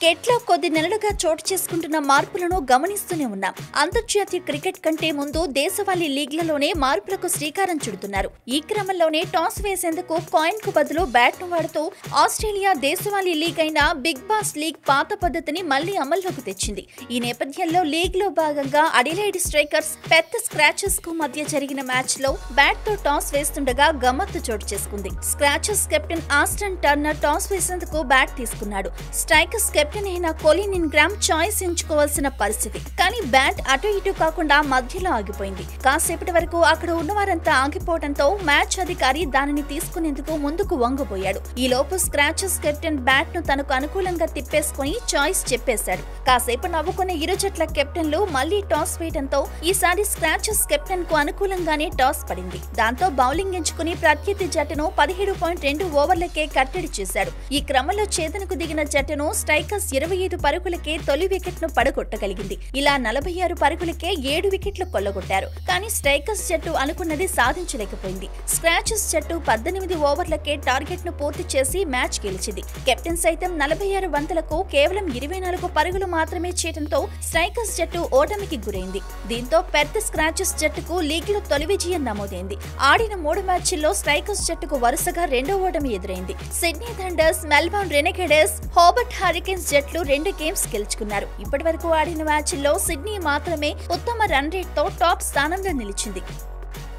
కెట్లో కొద్ది నెలలుగా చోటు చేసుకుంటున్న మార్పులను గమనిస్తూనే ఉన్నాం. అంతర్జాతీయ క్రికెట్ కంటే ముందు దేశవాళీ లీగ్లలోనే మార్పులకు శ్రీకారం చుడుతున్నారు. ఈ క్రమంలోనే టాస్ వేసేందుకు కాయిన్కు బదులు బ్యాట్ను వాడుతూ ఆస్ట్రేలియా దేశవాళీ లీగ్ అయిన బిగ్ బాస్ లీగ్ పాత పద్ధతిని మళ్ళీ అమల్లోకి తెచ్చింది. ఈ నేపథ్యంలో లీగ్లో భాగంగా అడిలైడ్ స్ట్రైకర్స్ పెద్ద స్క్రాచెస్కు మధ్య జరిగిన మ్యాచ్లో బ్యాట్తో టాస్ వేస్తుండగా గమ్మత్తు చోటు చేసుకుంది. Scorchers captain Ashton Turner toss వేసేందుకు బ్యాట్ తీసుకున్నాడు. స్ట్రైకర్స్ కెప్టెన్ అయిన కోలిన్ ఇన్గ్రామ్ చాయిస్ ఎంచుకోవాల్సిన పరిస్థితి. కానీ బ్యాట్ అటు ఇటు కాకుండా మధ్యలో ఆగిపోయింది. కాసేపటి వరకు అక్కడ ఉన్నవారంతా ఆగిపోవడంతో మ్యాచ్ అధికారి దానిని తీసుకునేందుకు ముందుకు వంగబోయాడు. ఈ లోపు స్క్రాచెస్ కెప్టెన్ బ్యాట్ను తనకు అనుకూలంగా తిప్పేసుకుని చాయిస్ చెప్పేశాడు. కాసేపు నవ్వుకున్న ఇరు జట్ల కెప్టెన్లు మళ్ళీ టాస్ వేయడంతో ఈసారి స్క్రాచెస్ కెప్టెన్కు అనుకూలంగానే టాస్ పడింది. దాంతో బౌలింగ్ ఎంచుకుని ప్రత్యర్థి జట్టును పదిహేడు పాయింట్ రెండు ఓవర్లకే కట్టడి చేశాడు. ఈ క్రమంలో చేతనకు దిగిన జట్టును స్ట్రైకర్స్ ఇరవై ఐదు పరుగులకే తొలి వికెట్ను పడగొట్టగలిగింది. ఇలా నలభై ఆరు పరుగులకే ఏడు వికెట్లు కొల్లగొట్టారు. కానీ స్ట్రైకర్స్ జట్టు అనుకున్నది సాధించలేకపోయింది. స్క్రాచెస్ జట్టు పద్దెనిమిది ఓవర్లకే టార్గెట్ను పూర్తి చేసి మ్యాచ్ గెలిచింది. కెప్టెన్ సైతం నలభై ఆరు వందలకు కేవలం ఇరవై నాలుగు పరుగులు మాత్రమే చేయడంతో స్ట్రైకర్స్ జట్టు ఓటమికి గురైంది. దీంతో పెద్ద స్క్రాచెస్ జట్టుకు లీగ్లో తొలి విజయం నమోదైంది. ఆడిన మూడు మ్యాచ్ల్లో స్ట్రైకర్స్ జట్టుకు వరుసగా రెండో ఓటమి ఎదురైంది. Sydney Thunders Melbourne Renegades Hobart Hurricanes జట్లు రెండు గేమ్స్ గెలుచుకున్నారు. ఇప్పటి వరకు ఆడిన మ్యాచ్ల్లో సిడ్నీ మాత్రమే ఉత్తమ రన్ రేట్తో టాప్ స్థానంలో నిలిచింది.